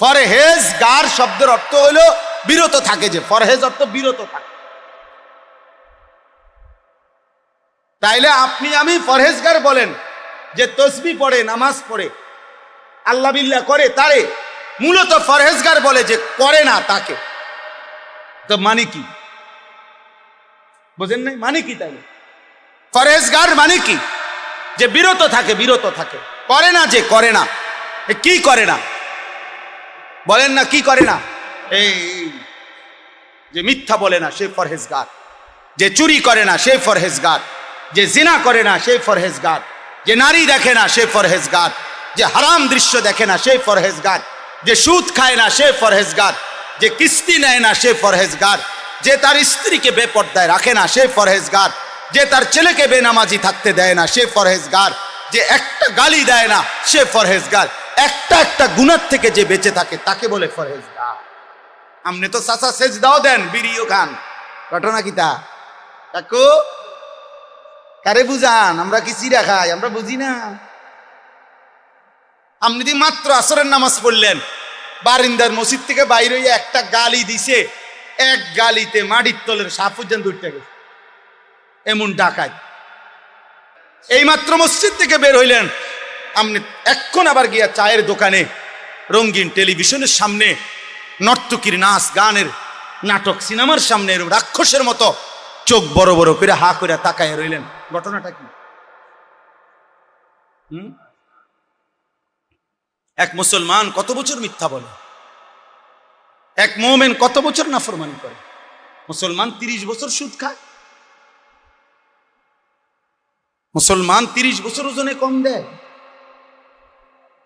ফরহেজ গার শব্দের অর্থ হলো বিরত থাকে যে, ফরহেজ অর্থ বিরত থাকে। তাইলে আপনি, আমি ফরহেজগার বলেন যে, তসবি পড়ে, নামাজ পড়ে, আল্লাহ বিল্লাহ করে তারে, মূলত ফরহেজগার বলে যে, করে না তাকে। তো মানে কি? বোঝেন নাই? মানে কি তাইলে? ফরহেজগার মানে কি? যে, বিরত থাকে বিরত থাকে। করে না যে, করে না। কি করে না? বলেন না কি করে না এই যে মিথ্যা বলে না সে ফরহেজগার যে চুরি করে না সে ফরহেজগার যে জিনা করে না সে ফরহেজগার যে নারী দেখে না সে ফরহেজগার যে হারাম দৃশ্য দেখে না সে ফরহেজগার যে সুদ খায় না সে ফরহেজগার যে কিস্তি নেয় না সে ফরহেজগার যে তার স্ত্রীকে বেপর্দায় রাখে না সে ফরহেজগার যে তার ছেলেকে বেনামাজি থাকতে দেয় না সে ফরহেজগার যে একটা গালি দেয় না সে ফরহেজগার একটা একটা গুণার থেকে যে বেঁচে থাকে, তাকে বলে ফরহেজগার আপনি তো চাচা সেজ দাও দেন, বিড়িও খান। ঘটনা কি তা? কাকু, কারে বুঝান? আমরা কি চিরা খাই? আমরা বুঝি না। আপনি যদি মাত্র আসরের নামাজ পড়লেন। বারিন্দার মসজিদ থেকে বাইরে একটা গালি দিছে। এক গালিতে মাটির তলের সাপ পর্যন্ত উঠতে গেছে। এমন ডাকায় এই মাত্র মসজিদ থেকে বের হইলেন। আপনি এক্ষণ আবার গিয়া চায়ের দোকানে রঙিন টেলিভিশনের সামনে, নর্তকীর নাচ গানের, নাটক সিনেমার সামনে এরকম রাক্ষসের মতো চোখ বড় বড় করে হা করে তাকায় রইলেন। ঘটনাটা কি? এক মুসলমান কত বছর মিথ্যা বলে? এক মোমেন কত বছর নাফরমানি করে? মুসলমান তিরিশ বছর সুদ খায়? মুসলমান তিরিশ বছর ওজনে কম দেয়?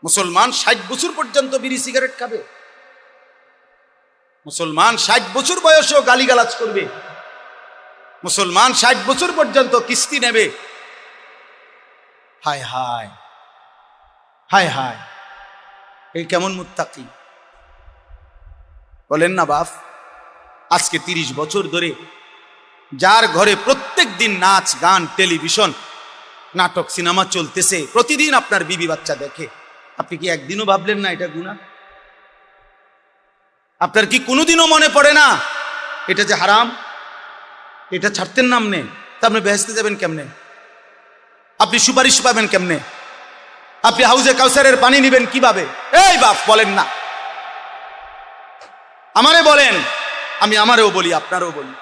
মুসলমান ষাট বছর পর্যন্ত বিড়ি সিগারেট খাবে। মুসলমান ষাট বছর বয়সেও গালিগালাজ করবে। মুসলমান ষাট বছর পর্যন্ত কিস্তি নেবে। হায় হায় হায় হায়, এই কেমন মুত্তাকি। বলেন না বাপ, আজকে তিরিশ বছর ধরে যার ঘরে প্রত্যেক দিন নাচ, গান, টেলিভিশন, নাটক, সিনেমা চলতেছে, প্রতিদিন আপনার বিবি বাচ্চা দেখে। আপনি কি একদিনও ভাবলেন না এটা গুণা আপনার কি কোনোদিনও মনে পড়ে না এটা যে হারাম? এটা ছাড়তেন নাম নেই তা আপনি বেহেস্তে যাবেন কেমনে? আপনি সুপারিশ পাবেন কেমনে? আপনি হাউজে কাউসারের পানি নিবেন কীভাবে? এই বাপ, বলেন না। আমারে বলেন, আমি আমারও বলি, আপনারও বলি।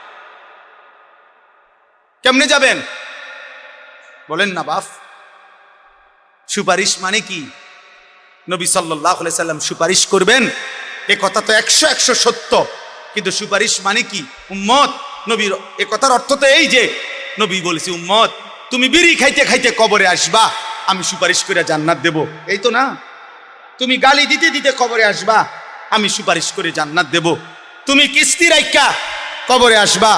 কেমনে যাবেন? বলেন না বাপ। সুপারিশ মানে কি? নবী সাল্লাহ সাল্লাম সুপারিশ করবেন। এ কথা তো একশো একশো সত্য। কিন্তু সুপারিশ মানে কি? উম্মত, নবীর, এ কথার অর্থ তো এই যে, নবী বলেছি, উম্মত, তুমি বিড়ি খাইতে খাইতে কবরে আসবা, আমি সুপারিশ করে জান্নাত দেব। এই তো না? তুমি গালি দিতে দিতে কবরে আসবা, আমি সুপারিশ করে জান্নাত দেব। তুমি কিস্তি রাইকা কবরে আসবা,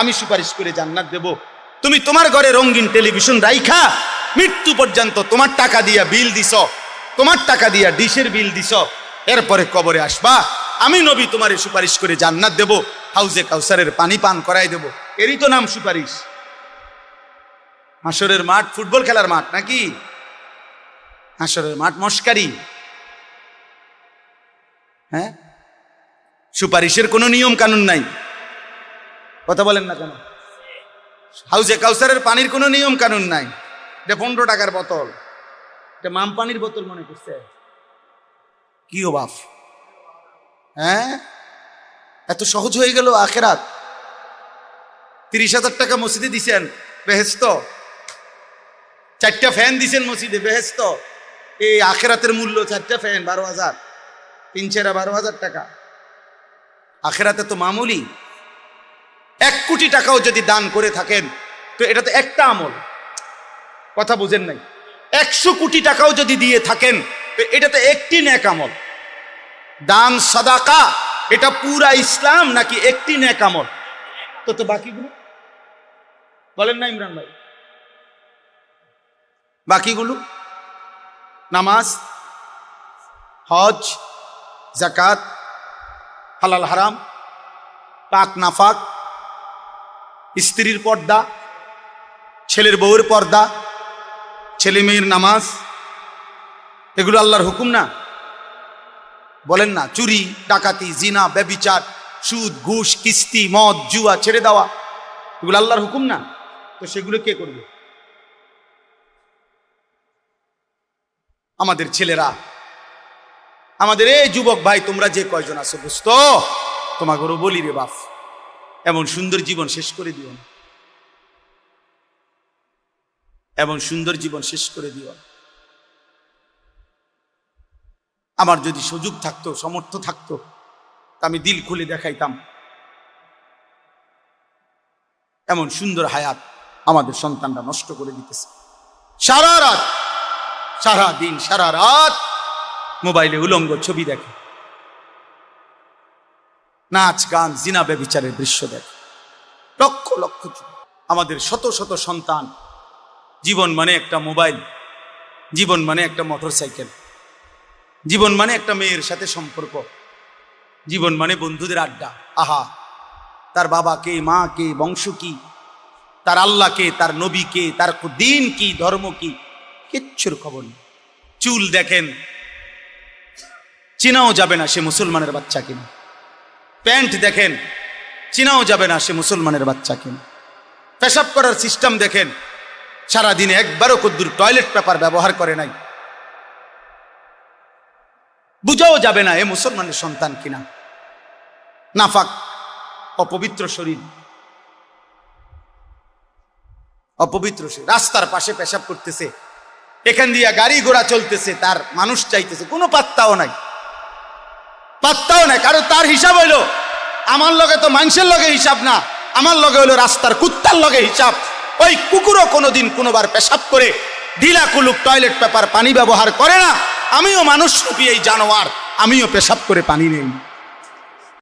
আমি সুপারিশ করে জান্নাত দেব। তুমি তোমার ঘরে রঙিন টেলিভিশন রাইখা, মৃত্যু পর্যন্ত তোমার টাকা দিয়া বিল দিছ। তোমার টাকা দিয়া ডিশের বিল দিছ, এরপরে কবরে আসবা। আমি নবী তোমার সুপারিশ করে জান্নাত দেব, হাউজে কাউসারের পানি পান করাই দেব। এরই তো নাম সুপারিশ। হাসরের মাঠ ফুটবল খেলার মাঠ নাকি? হাসরের মাঠ মস্কারি। হ্যাঁ? সুপারিশের কোনো নিয়ম কানুন নাই। কথা বলেন না কেন? হাউজে কাউসারের পানির কোনো নিয়ম কানুন নাই। এটা পনেরো টাকার বোতল। এটা মাম পানির বোতল মনে করছে। কি ও বাপ? হ্যাঁ? এত সহজ হয়ে গেল আখেরাত। তিরিশ হাজার টাকা মসজিদে দিছেন বেহেস্ত চারটা ফ্যান দিছেন মসজিদে বেহেস্ত এই আখেরাতের মূল্য চারটা ফ্যান, বারো হাজার। তিন চেরা বারো হাজার টাকা। আখেরাতে তো মামুলি। এক কোটি টাকাও যদি দান করে থাকেন, তো এটা তো একটা আমল। কথা বুঝেন নাই। একশো কোটি টাকাও যদি দিয়ে থাকেন এটা তো একটি ন্যাক আমল। দান, সাদাকা, এটা পুরা ইসলাম নাকি একটি ন্যাক আমল? তো তো বাকিগুলো? বলেন না ইমরান ভাই। বাকিগুলো? নামাজ, হজ জাকাত হালাল হারাম, পাক নাফাক, স্ত্রীর পর্দা, ছেলের বউয়ের পর্দা ছেলে মেয়ের নামাজ, এগুলো আল্লাহর হুকুম না? বলেন না, চুরি, ডাকাতি, জিনা, ব্যবিচার, সুদ, ঘুষ, কিস্তি, মদ, জুয়া, ছেড়ে দেওয়া, এগুলো আল্লাহর হুকুম না? তো সেগুলো কে করবে? আমাদের ছেলেরা, আমাদের এই যুবক ভাই, তোমরা যে কয়জন আছো, বুঝতো? তোমাকেও বলি রে বাপ, এমন সুন্দর জীবন শেষ করে দিও না। এমন সুন্দর জীবন শেষ করে দিও। আমার যদি সুযোগ থাকতো সমর্থ থাকতো আমি দিল খুলে দেখাইতাম। এমন সুন্দর হায়াত আমাদের সন্তানরা নষ্ট করে দিতেছে। সারা রাত, সারা দিন, সারা রাত মোবাইলে উলঙ্গ ছবি দেখে। নাচ, গান, জিনা ব্যবিচারের দৃশ্য দেখে। লক্ষ লক্ষ আমাদের শত শত সন্তান জীবন মানে একটা মোবাইল, জীবন মানে একটা মোটরসাইকেল, জীবন মানে একটা মেয়ের সাথে সম্পর্ক, জীবন মানে বন্ধুদের আড্ডা, আহা, তার বাবা কে, মা কে, বংশ কি, তার আল্লাহ কে, তার নবী কে, তার দিন কি, ধর্ম কি, কিচ্ছুর খবর নেই। চুল দেখেন, চিনাও যাবে না সে মুসলমানের বাচ্চা কিনা। প্যান্ট দেখেন, চিনাও যাবে না সে মুসলমানের বাচ্চা কিনা। পেশাব করার সিস্টেম দেখেন সারাদিনে একবারও কদ্দুর টয়লেট পেপার ব্যবহার করে নাই। বুঝাও যাবে না এ মুসলমানের সন্তান কিনা। নাফাক, অপবিত্র শরীর। অপবিত্র শরীর। রাস্তার পাশে পেশাব করতেছে। এখান দিয়া গাড়ি ঘোড়া চলতেছে, তার মানুষ চাইতেছে। কোনো পাত্তাও নাই। পাত্তাও নাই, কারণ তার হিসাব হইল, আমার লগে তো মানুষের লগে হিসাব না। আমার লগে হইল রাস্তার কুত্তার লগে হিসাব। ওই কুকুরও কোনোদিন কোনোবার পেশাব করে ঢিলা কুলুক টয়লেট পেপার পানি ব্যবহার করে না। আমিও মানুষ রূপী এই জানোয়ার, আমিও পেশাব করে পানি নেই।